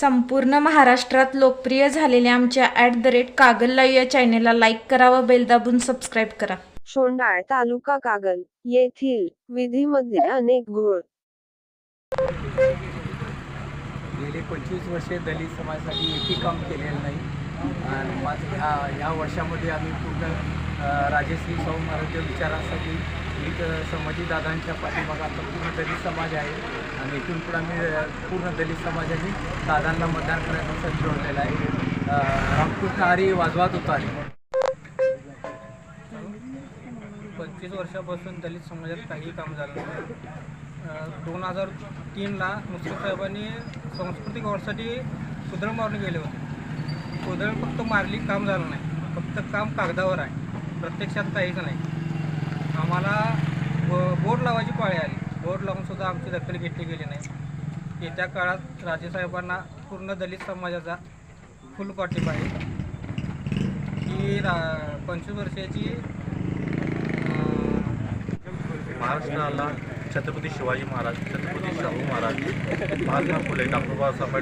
संपूर्ण महाराष्ट्रात लोकप्रिय झालेल्या आमच्या at the rate Kagal live या चॅनेलला लाईक करा व बेल दाबून सबस्क्राईब करा. शोंडाळ तालुका कागल येथील विधीमध्ये अनेक घोळ. गेली पंचवीस वर्षे दलित समाजासाठी एकही काम केलेलं नाही. आणि मात्र ह्या ह्या वर्षामध्ये आम्ही पूर्ण राजश्री शाहू महाराज विचारासाठी एक समाजी दादांच्या पाठीमागा आता पूर्ण दलित समाज आहे. आणि इथून पुढे आम्ही पूर्ण दलित समाजाने दादांना मतदान करण्यासाठी जोडलेलं आहे. रामकृष्ण हरी वाजवात होता पंचवीस वर्षापासून दलित समाजात काही काम झालं नाही. दोन हजार तीनला मुस्लिम साहेबांनी सांस्कृतिक वाढसाठी कुदळ मारून गेले होते. कुदळ फक्त मारली काम झालं नाही. फक्त काम कागदावर आहे. प्रत्यक्षात काहीच नाही. आम्हाला बोर्ड लावायची पाळी आली. बोर्ड लावूनसुद्धा आमची दखल घेतली गेली नाही. येत्या काळात राजेसाहेबांना पूर्ण दलित समाजाचा फुल पाठिंबा आहे. ही रा पंचवीस वर्षाची महाराष्ट्राला छत्रपती शिवाजी महाराज छत्रपती शाहू महाराज महात्मा फुले डॉक्टर बाबासाहेब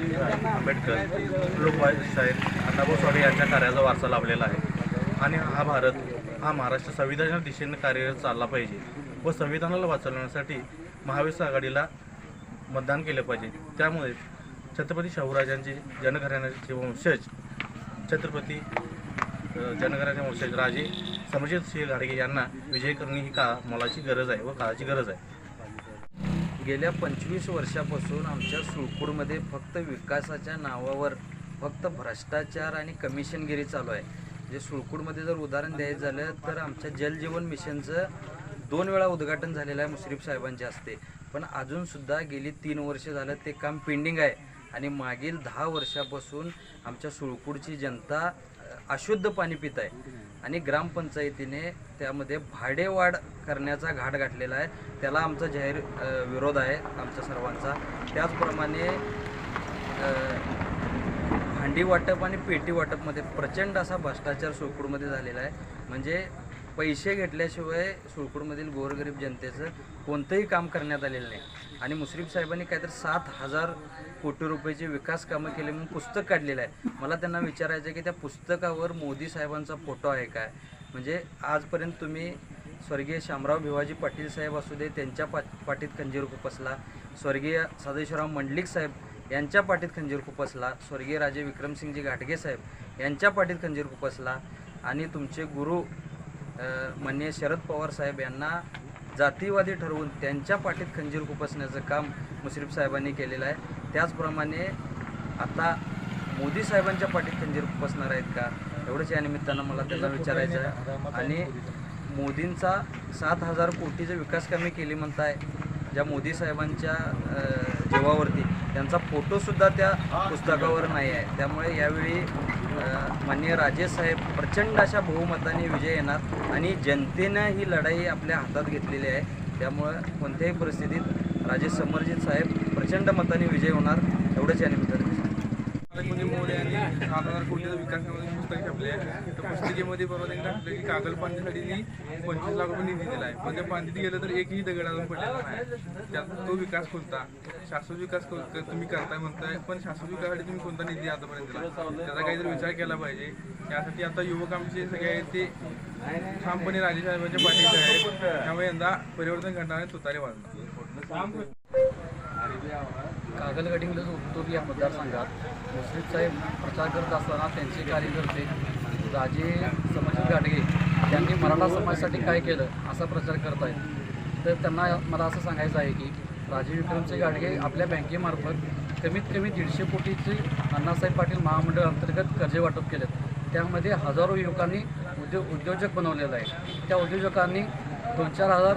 आंबेडकर आंबेडकर लोकवाय साहेब अण्णाभाऊ साठे यांच्या कार्याचा वारसा लाभलेला आहे. आणि हा भारत हा महाराष्ट्र संविधानाच्या दिशेने कार्यरत चालला पाहिजे व संविधानाला वाचवण्यासाठी महाविकास आघाडीला मतदान केलं पाहिजे. त्यामुळे छत्रपती शाहूराजांचे जनघराण्याचे वंशज छत्रपती जनघराण्याचे वंशज राजे समजित सिंह गाडगे यांना विजय करणे ही का मोलाची गरज आहे व काळाची गरज आहे. गेल्या पंचवीस वर्षापासून आमच्या सुळकूडमध्ये फक्त विकासाच्या नावावर फक्त भ्रष्टाचार आणि कमिशनगिरी चालू आहे. म्हणजे सुळकूडमध्ये जर उदाहरण द्यायचं झालं तर आमच्या जलजीवन मिशनचं दोन वेळा उद्घाटन झालेलं आहे मुश्रीफ साहेबांच्या हस्ते. पण अजूनसुद्धा गेली तीन वर्ष झालं ते काम पेंडिंग आहे. आणि मागील दहा वर्षापासून आमच्या सुळकूडची जनता अशुद्ध पाणी पित आहे. आणि ग्रामपंचायतीने त्यामध्ये भाडेवाढ करण्याचा घाट घातलेला आहे. त्याला आमचा जाहीर विरोध आहे आमच्या सर्वांचा. त्याचप्रमाणे भांडी वाटप आणि पेटी वाटपमध्ये प्रचंड असा भ्रष्टाचार सुळकूडमध्ये झालेला आहे. म्हणजे पैसे घेतल्याशिवाय सुळकूडमधील गोरगरीब जनतेचं कोणतंही काम करण्यात आलेलं नाही. आणि मुश्रीफ साहेबांनी काहीतरी सात हजार कोटी रुपयेचे विकास कामं केले म्हणून पुस्तक काढलेलं आहे. मला त्यांना विचारायचं आहे की त्या पुस्तकावर मोदी साहेबांचा फोटो आहे काय? म्हणजे आजपर्यंत तुम्ही स्वर्गीय शामराव भिवाजी पाटील साहेब असू दे त्यांच्या पा पाठीत कंजीर खुपसला स्वर्गीय सदाशिवराव मंडलिक साहेब यांच्या पाठीत खंजीर खुपसला स्वर्गीय राजे विक्रमसिंगजी घाटगे साहेब यांच्या पाठीत खंजीर खुपसला आणि तुमचे गुरु माननीय शरद पवार साहेब यांना जातीवादी ठरवून त्यांच्या पाठीत खंजीर खुपसण्याचं काम मुश्रीफ साहेबांनी केलेलं आहे. त्याचप्रमाणे आता मोदी साहेबांच्या पाठीत खंजीर खुपसणार आहेत का? एवढंच या निमित्तानं मला त्यांना विचारायचं आहे. आणि मोदींचा सात हजार कोटीचं विकास कामे केली म्हणताय ज्या मोदी साहेबांच्या जीवावरती. त्यांचा फोटोसुद्धा त्या पुस्तकावर नाही आहे. त्यामुळे यावेळी माननीय राजेश साहेब प्रचंड अशा बहुमताने विजय येणार आणि जनतेनं ही लढाई आपल्या हातात घेतलेली आहे. त्यामुळं कोणत्याही परिस्थितीत राजेश समरजित साहेब प्रचंड मताने विजय होणार एवढंच या निमित्ताने. म्हणजे मोरे आणि सात कोटीचा विकास कामाचे पुस्तक छापले आहे. तर पुस्तिकेमध्ये बरोबर त्यांनी टाकलं की कागल पांढरीसाठी पंचवीस लाख रुपये निधी दिला आहे. पण त्या पांढरीत गेलं तर एकही दगड अजून पडलेला नाही. त्यात तो विकास कोणता? शाश्वत विकास तुम्ही करताय म्हणताय पण शाश्वत विकासासाठी तुम्ही कोणता निधी आतापर्यंत दिला? त्याचा काहीतरी विचार केला पाहिजे. त्यासाठी आता युवक आमचे सगळे आहेत ते ठामपणे राजेसाहेबांच्या पाठीचे आहेत. त्यामुळे यंदा परिवर्तन घडणार आहे तुतारी वाढणार. कागल गडिंग्लज उत्तूर या मतदारसंघात मुश्रीफ साहेब प्रचार करत असताना त्यांचे कार्यकर्ते राजे समजित गाडगे यांनी मराठा समाजासाठी काय केलं असा प्रचार करत आहेत. तर त्यांना मला असं सांगायचं आहे की राजे विक्रमचे गाडगे आपल्या बँकेमार्फत कमीत कमी दीडशे कोटीचे अण्णासाहेब पाटील महामंडळ अंतर्गत कर्जे वाटप केलेत. त्यामध्ये हजारो युवकांनी उद्योग उद्योजक बनवलेला आहे त्या उद्योजकांनी दोन चार हजार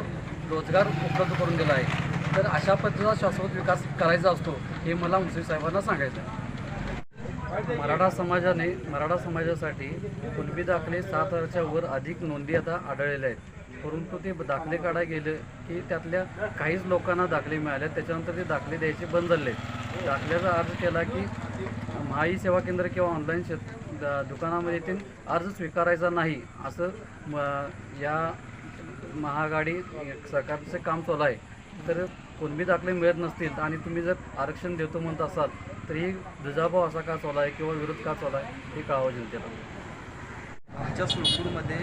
रोजगार उपलब्ध करून दिला आहे. तर अशा पद्धतीचा शाश्वत विकास करायचा असतो हे मला मुश्रीफ साहेबांना सांगायचं आहे. मराठा समाजाने मराठा समाजासाठी कुणबी दाखले सात हजारच्या वर अधिक नोंदी आता आढळलेल्या आहेत. परंतु ते दाखले काढायला गेले की त्यातल्या काहीच लोकांना दाखले मिळाले त्याच्यानंतर ते दाखले द्यायचे बंद झाले. दाखल्याचा अर्ज केला की महाई सेवा केंद्र किंवा ऑनलाईन शेत दुकानामध्ये ते अर्ज स्वीकारायचा नाही असं म या महागाडी सरकारचं काम चालू आहे. तर कुणबी दाखले मिळत नसतील आणि तुम्ही जर आरक्षण देतो म्हणत असाल तर ही दुजाभाव असा का चालू आहे किंवा विरोध का चालू आहे हे कळावं जनतेला. आमच्या सुरपूरमध्ये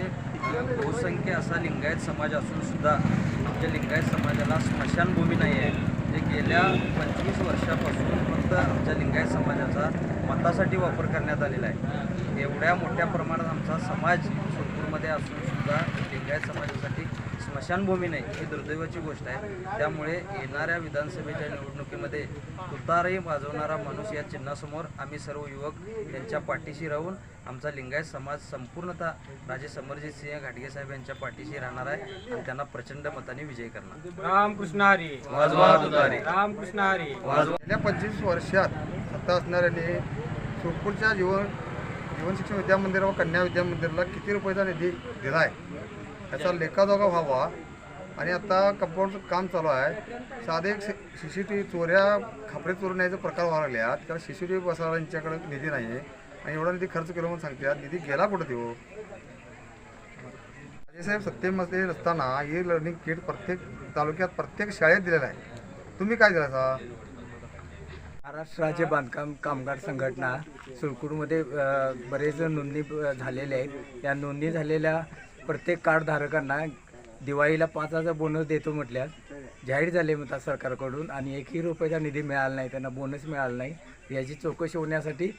बहुसंख्य असा लिंगायत समाज असून सुद्धा आमच्या लिंगायत समाजाला स्मशानभूमी नाही आहे. जे गेल्या पंचवीस वर्षापासून फक्त आमच्या लिंगायत समाजाचा मतासाठी वापर करण्यात आलेला आहे. एवढ्या मोठ्या प्रमाणात आमचा समाज सुरपूरमध्ये असून सुद्धा लिंगायत समाजासाठी स्मशानभूमी नाही ही दुर्दैवाची गोष्ट आहे. त्यामुळे येणाऱ्या विधानसभेच्या निवडणुकीमध्ये तुतारही वाजवणारा माणूस या चिन्हासमोर आम्ही सर्व युवक यांच्या पाठीशी राहून आमचा लिंगायत समाज संपूर्णतः राजे समरजित सिंह घाटगे साहेब यांच्या पाठीशी राहणार आहे आणि त्यांना प्रचंड मताने विजयी करणार. रामकृष्ण हरी. वाजवा तुतारी. रामकृष्ण हरी. वाजवा गेल्या पंचवीस वर्षात सत्ता असणाऱ्यांनी सुरपूरच्या जीवन जीवन शिक्षण विद्या मंदिर व कन्या विद्या मंदिरला किती रुपयाचा निधी दिला आहे? याचा लेखाजोखा व्हावा. आणि आता कंपाऊंडचं काम चालू आहे. साधे एक सी सी टी व्ही चोऱ्या खापरे चोरण्याचे प्रकार व्हायला लागल्यात कारण सी सी टी व्ही बसवायला यांच्याकडे निधी नाही आहे आणि एवढा निधी खर्च केला म्हणून सांगतात निधी गेला कुठं देऊ साहेब सत्तेमध्ये नसताना हे लर्निंग किट प्रत्येक तालुक्यात प्रत्येक शाळेत दिलेलं आहे. तुम्ही काय दिला सा महाराष्ट्र राज्य बांधकाम कामगार संघटना सुरकुरमध्ये बरेच नोंदणी झालेल्या आहेत. या नोंदणी झालेल्या प्रत्येक कार्डधारकांना दिवाळीला पाच हजार बोनस देतो म्हटल्यास जाहीर झाले म्हणतात सरकारकडून आणि एकही रुपयाचा निधी मिळाला नाही त्यांना बोनस मिळाला नाही. याची चौकशी होण्यासाठी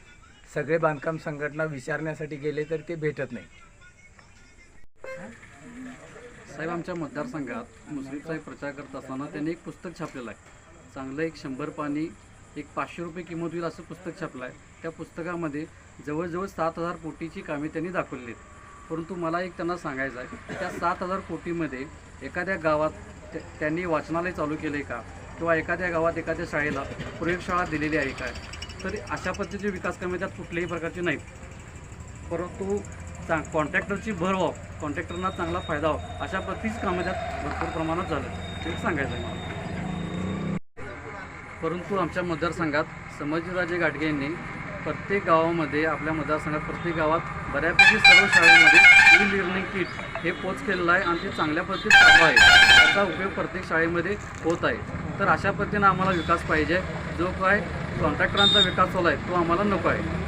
सगळे बांधकाम संघटना विचारण्यासाठी गेले तर ते भेटत नाही. साहेब आमच्या मतदारसंघात मुस्लिम साहेब प्रचार करत असताना त्यांनी एक पुस्तक छापलेलं आहे. चांगलं एक शंभर पाणी एक पाचशे रुपये किंमत होईल असं पुस्तक छापलं आहे. त्या पुस्तकामध्ये जवळजवळ सात हजार कोटीची कामे त्यांनी दाखवलेली आहेत. परंतु मला एक त्यांना सांगायचं आहे की त्या सात हजार कोटीमध्ये एखाद्या गावात त्यांनी वाचनालय चालू केलं आहे का? किंवा एखाद्या गावात एखाद्या शाळेला प्रयोगशाळा दिलेली आहे काय तरी अशा पद्धतीचे विकास कामे त्यात कुठल्याही प्रकारचे नाहीत. परंतु चा कॉन्ट्रॅक्टरची भर व्हावं कॉन्ट्रॅक्टरना चांगला फायदा व्हावा अशा पद्धतीच कामं त्यात भरपूर प्रमाणात झालं ते सांगायचं आहे मला. परंतु आमच्या मतदारसंघात संभाजीराजे गाडगे यांनी प्रत्येक गावामध्ये आपल्या मतदारसंघात प्रत्येक गावात बऱ्यापैकी सर्व शाळेमध्ये ई लर्निंग किट हे पोच केलेलं आहे आणि ते चांगल्या पद्धतीत चालू आहे. त्याचा उपयोग प्रत्येक शाळेमध्ये होत आहे. तर अशा पद्धतीनं आम्हाला विकास पाहिजे. जो काय कॉन्ट्रॅक्टरांचा विकास चालू आहे तो आम्हाला नको आहे.